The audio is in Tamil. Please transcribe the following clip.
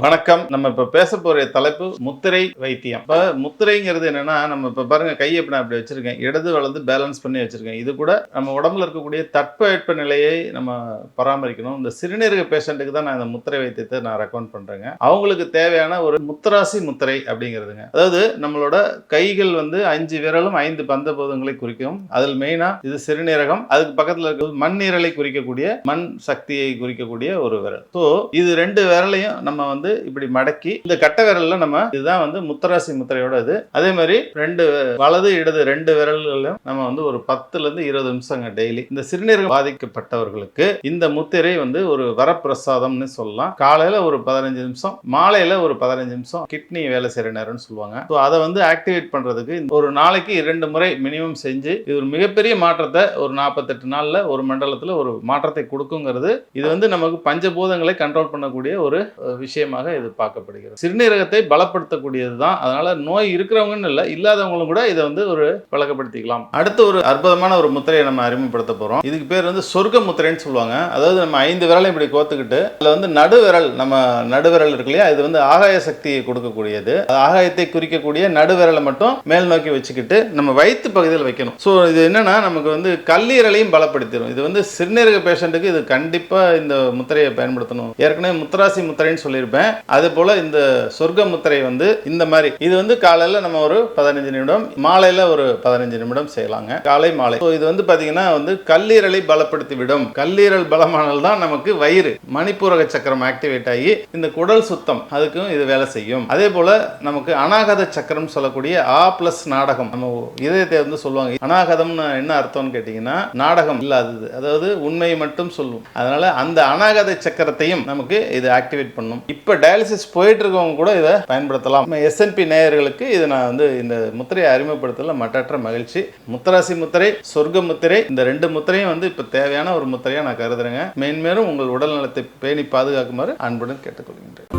வணக்கம். நம்ம இப்ப பேச போற தலைப்பு முத்திரை வைத்தியம். இப்ப முத்திரைங்கிறது என்னன்னா நம்ம இப்ப பாருங்க கையை இப்ப நான் அப்படி வச்சிருக்கேன் இடது வலது பேலன்ஸ் பண்ணி வச்சிருக்கேன். இது கூட நம்ம உடம்புல இருக்கக்கூடிய தட்பவெட்ப நிலையை நம்ம பராமரிக்கணும். இந்த சிறுநீரக பேஷண்ட்டுக்கு தான் நான் இந்த முத்திரை வைத்தியத்தை நான் ரெக்கமெண்ட் பண்றேங்க. அவங்களுக்கு தேவையான ஒரு முத்திராசி முத்திரை அப்படிங்கிறதுங்க. அதாவது நம்மளோட கைகள் வந்து அஞ்சு விரலும் ஐந்து பந்த போதங்களை குறிக்கும். அதில் மெயினா இது சிறுநீரகம் அதுக்கு பக்கத்துல இருக்கிறது மண்ணீரலை குறிக்கக்கூடிய மண் சக்தியை குறிக்கக்கூடிய ஒரு விரல். ஸோ இது ரெண்டு விரலையும் நம்ம வந்து வந்து இப்படி மடக்கி இந்த கட்ட விரல்ல நம்ம இதுதான் வந்து முத்தராசி முத்திரையோட இது. அதே மாதிரி ரெண்டு வலது இடது ரெண்டு விரல்களையும் நம்ம வந்து ஒரு பத்துல இருந்து இருபது நிமிஷங்க டெய்லி இந்த சிறுநீரகம் பாதிக்கப்பட்டவர்களுக்கு இந்த முத்திரை வந்து ஒரு வரப்பிரசாதம்னு சொல்லலாம். காலையில ஒரு பதினஞ்சு நிமிஷம் மாலையில ஒரு பதினஞ்சு நிமிஷம் கிட்னி வேலை செய்யற நேரம்னு சொல்லுவாங்க. ஸோ அதை வந்து ஆக்டிவேட் பண்றதுக்கு ஒரு நாளைக்கு இரண்டு முறை மினிமம் செஞ்சு இது ஒரு மிகப்பெரிய மாற்றத்தை ஒரு நாற்பத்தெட்டு நாள்ல ஒரு மண்டலத்துல ஒரு மாற்றத்தை கொடுக்குங்கிறது இது வந்து நமக்கு பஞ்சபூதங்களை கண்ட்ரோல் பண்ணக்கூடிய ஒரு விஷயம் விஷயமாக இது பார்க்கப்படுகிறது சிறுநீரகத்தை பலப்படுத்தக்கூடியது தான். அதனால நோய் இருக்கிறவங்கன்னு இல்லை இல்லாதவங்களும் கூட இதை வந்து ஒரு பழக்கப்படுத்திக்கலாம் அடுத்து ஒரு அற்புதமான ஒரு முத்திரையை நம்ம அறிமுகப்படுத்த போறோம். இதுக்கு பேர் வந்து சொர்க்க முத்திரைன்னு சொல்லுவாங்க. அதாவது நம்ம ஐந்து விரலை இப்படி கோத்துக்கிட்டு அதில் வந்து நடுவிரல் நம்ம நடுவிரல் இருக்கு இல்லையா? இது வந்து ஆகாய சக்தியை கொடுக்கக்கூடியது. ஆகாயத்தை குறிக்கக்கூடிய நடுவிரலை மட்டும் மேல் நோக்கி வச்சுக்கிட்டு நம்ம வயிற்று பகுதியில் வைக்கணும். ஸோ இது என்னன்னா நமக்கு வந்து கல்லீரலையும் பலப்படுத்திடும் இது வந்து சிறுநீரக பேஷண்ட்டுக்கு இது கண்டிப்பாக இந்த முத்திரையை பயன்படுத்தணும். ஏற்கனவே முத்தராசி முத்திரைன்னு சொல்லியிருப்பேன். அது போல இந்த சொர்க்க முத்திரை வந்து இந்த மாதிரி. இது வந்து காலையில நம்ம ஒரு பதினஞ்சு நிமிடம் மாலையில ஒரு பதினஞ்சு நிமிடம் செய்யலாங்க. காலை மாலை. ஸோ இது வந்து பாத்தீங்கன்னா வந்து கல்லீரலை பலப்படுத்தி விடும் கல்லீரல் பலமானால் தான் நமக்கு வயிறு. மணிப்பூரக சக்கரம் ஆக்டிவேட் ஆகி இந்த குடல் சுத்தம் அதுக்கும் இது வேலை செய்யும். அதே போல நமக்கு அநாகத சக்கரம் சொல்லக்கூடிய ஆ பிளஸ் நாடகம் நம்ம இதயத்தை வந்து சொல்லுவாங்க. அநாகதம்னு என்ன அர்த்தம்னு கேட்டிங்கன்னா நாடகம் இல்லாதது. அதாவது உண்மையை மட்டும் சொல்லும். அதனால அந்த அநாகத சக்கரத்தையும் நமக்கு இது ஆக்டிவேட் பண்ணும். இப்போ டயாலிசிஸ் போயிட்டு இருக்கவங்க கூட இதை பயன்படுத்தலாம். நம்ம எஸ்என்பி நேயர்களுக்கு இது நான் வந்து இந்த முத்திரையை அறிமுகப்படுத்தல மட்டற்ற மகிழ்ச்சி. முத்தராசி முத்திரை சொர்க்க முத்திரை இந்த ரெண்டு முத்திரையும் வந்து இப்போ தேவையான ஒரு முத்திரையாக நான் கருதுறேங்க. மேன்மேலும் உங்கள் உடல் நலத்தை பேணி பாதுகாக்குமாறு அன்புடன் கேட்டுக்கொள்கின்றேன்.